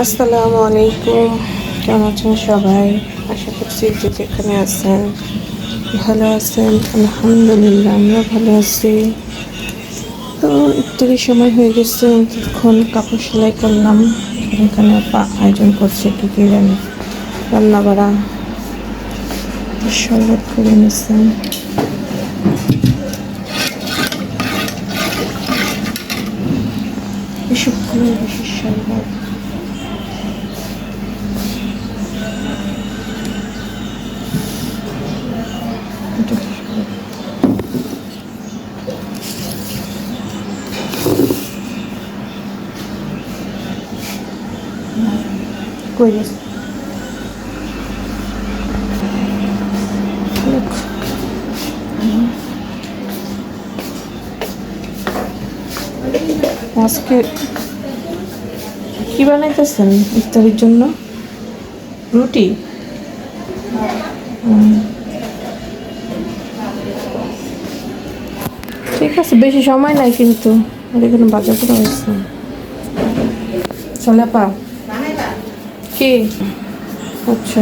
আসসালামু আলাইকুম। কেমন আছেন সবাই? আশা করছি যে যেখানে আছেন ভালো আছেন। আলহামদুলিল্লাহ আমরা ভালো আছি। তো ইত্যাদি সময় হয়ে গেছে এখন কাপড় সেলাই করলাম। এখানে আয়োজন করছে কী কী জানি রান্না বাড়া শরবত করে নিচ্ছেন এসব করে বিশেষ শরবত গেছে আজকে কি বানাইতেছেন ইফতারির জন্য? রুটি? ঠিক আছে, বেশি সময় নাই কিন্তু। আর এখানে বাজার করে হয়েছে। চলে পা কি? আচ্ছা।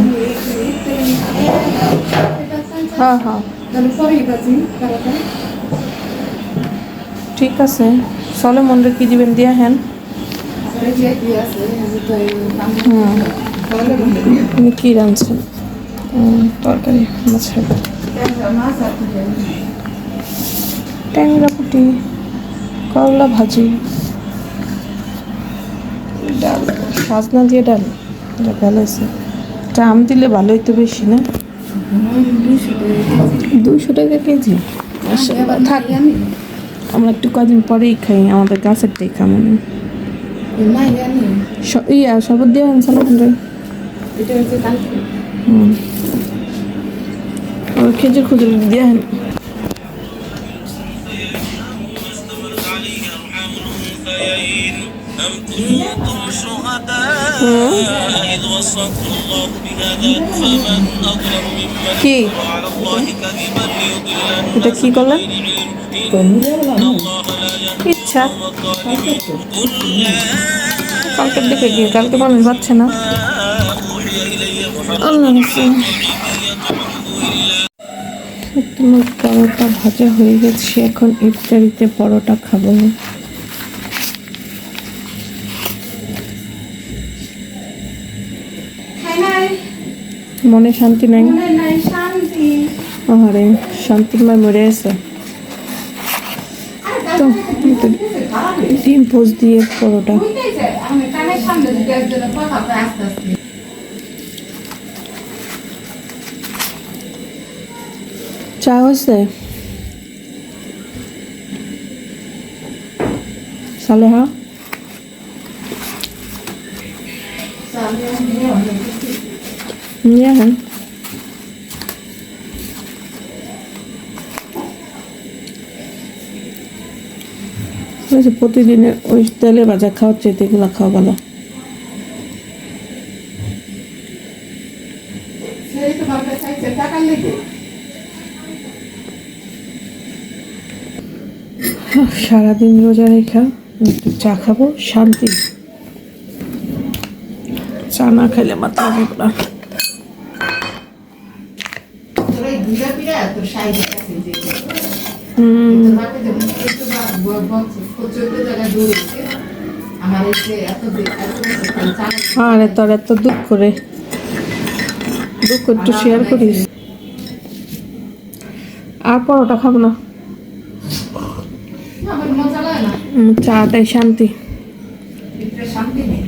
হ্যাঁ হ্যাঁ। ঠিক আছে। চলে মন্দির কি দিবেন? দিয়া হ্যান হুম। কি রাঁধছেন? তরকারি মাছের ট্যাংরা পুটি, করলা ভাজি, ডাল। সাজনা দিয়ে ডাল। এটা ভালো আছে এটা আম দিলে ভালো হইতো বেশি না দুইশো টাকা কেজি আচ্ছা, থাক আমরা একটু কদিন পরেই খাই আমাদের গাছেরটাই খাব ইয়া শরবত দিয়ে আনসাল হুম আর খেজুর খুজুর দিয়ে আন أم كنتم شهداء إذ وصاكم الله بهذا فمن أظلم ممن কি على الله كذبا ليضل এটা কি করলেন إن الله لا يهدي ইচ্ছা الظالمين قل لا কালকের দিকে গিয়ে কালকে মানুষ পাচ্ছে না أوحي إلي محرم আল্লাহ হাফেজ। তোমার পরোটা ভাজা হয়ে গেছে এখন ইফতারিতে পরোটা খাবো মনে শান্তি নাই। আরে শান্তিময় মরে আছে। তো ডিম পোজ দিয়ে পরোটা। চা হয়েছে? সালেহা? নিয়ে যে প্রতিদিনের ওই তেলে ভাজা খাওয়ার চাইতে এগুলো খাওয়া ভালো। সারাদিন রোজা রেখা, একটু চা খাব, শান্তি। চা না খাইলে মাথা না হুম। আমার এসে এত এত বছর আরে তোর এত দুঃখ একটু শেয়ার করিস। আর পরোটা খাব না। চাটাই শান্তি। শান্তি নেই।